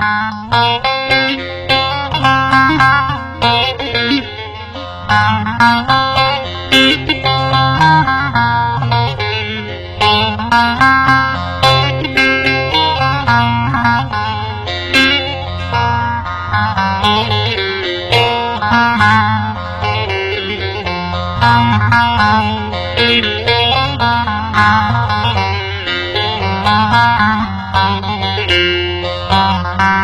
Ah uh -huh. Uh-huh.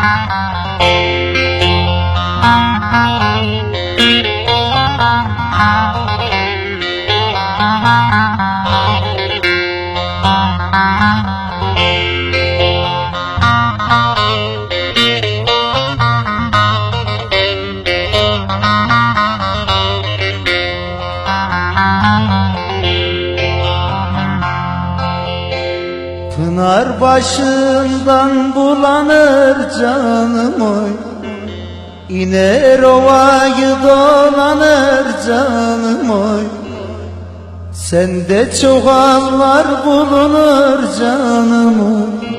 Pınar başından bulanır canım oy. İner ovayı dolanır canım oy. Sende çoğallar bulunur canım oy.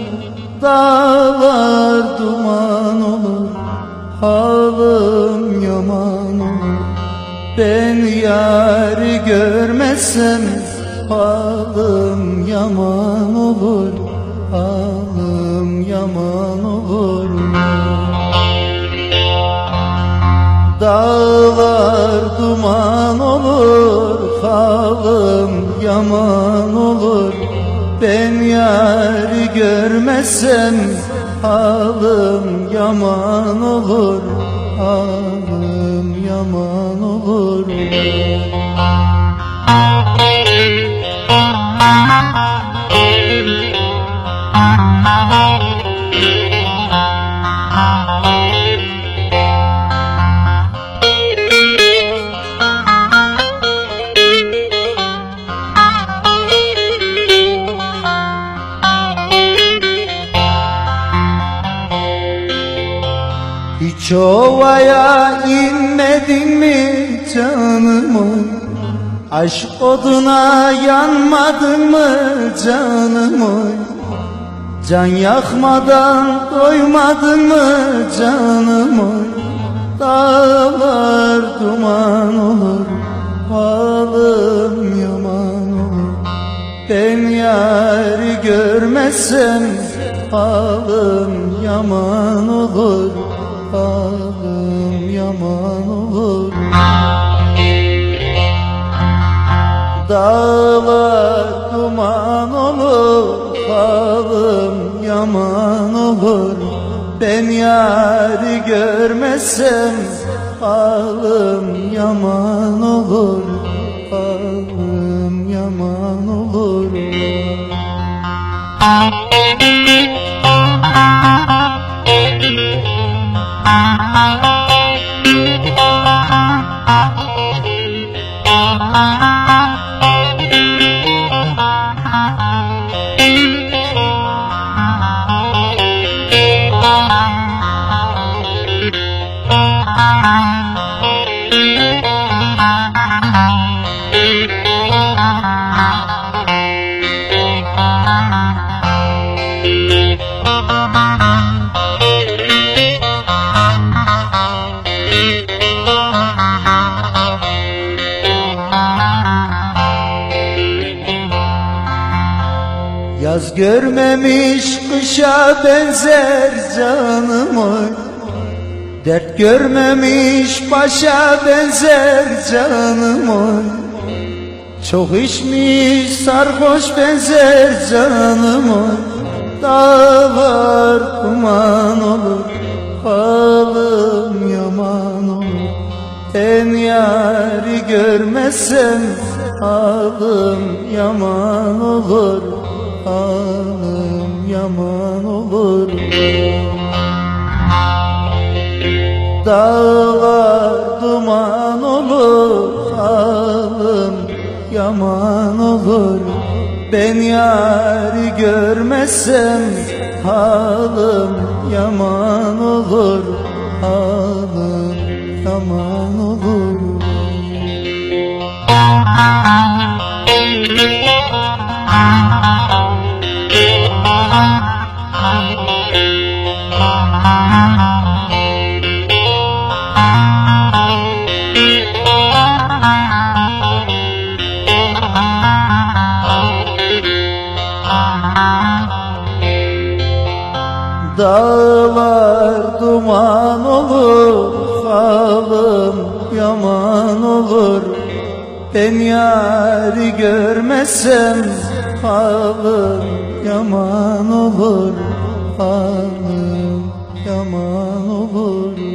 Dağlar duman olur Halım yaman olur. Ben yarı görmezsem Halım yaman olur Halım yaman olur. Dağlar duman olur Halım yaman olur. Ben yarı görmezsem Halım yaman olur Halım yaman olur Hiç ovaya inmedin mi canım oy? Aşk oduna yanmadın mı canım oy? Can yakmadan doymadın mı canım oy? Dağlar duman olur, halım yaman olur Ben yarı görmezsem halım yaman olur Halım yaman olur Dağlar duman olur Halım yaman olur. Ben yarı görmezsem Halım yaman olur Halım yaman olur Yaz görmemiş kışa benzer canım oy Dert görmemiş başa benzer canım oy. Çok içmiş sarhoş benzer canım oy. Dağlar kuman olur Halım yaman olur. En yarı görmezsem Halım yaman olur Halım yaman Dağlar duman olur Halım yaman olur Ben yarı görmezsem Halım yaman olur Halım yaman olur Thank you. Dağlar duman olur Halım yaman olur. Ben yari görmezsem Halım yaman olur Halım yaman olur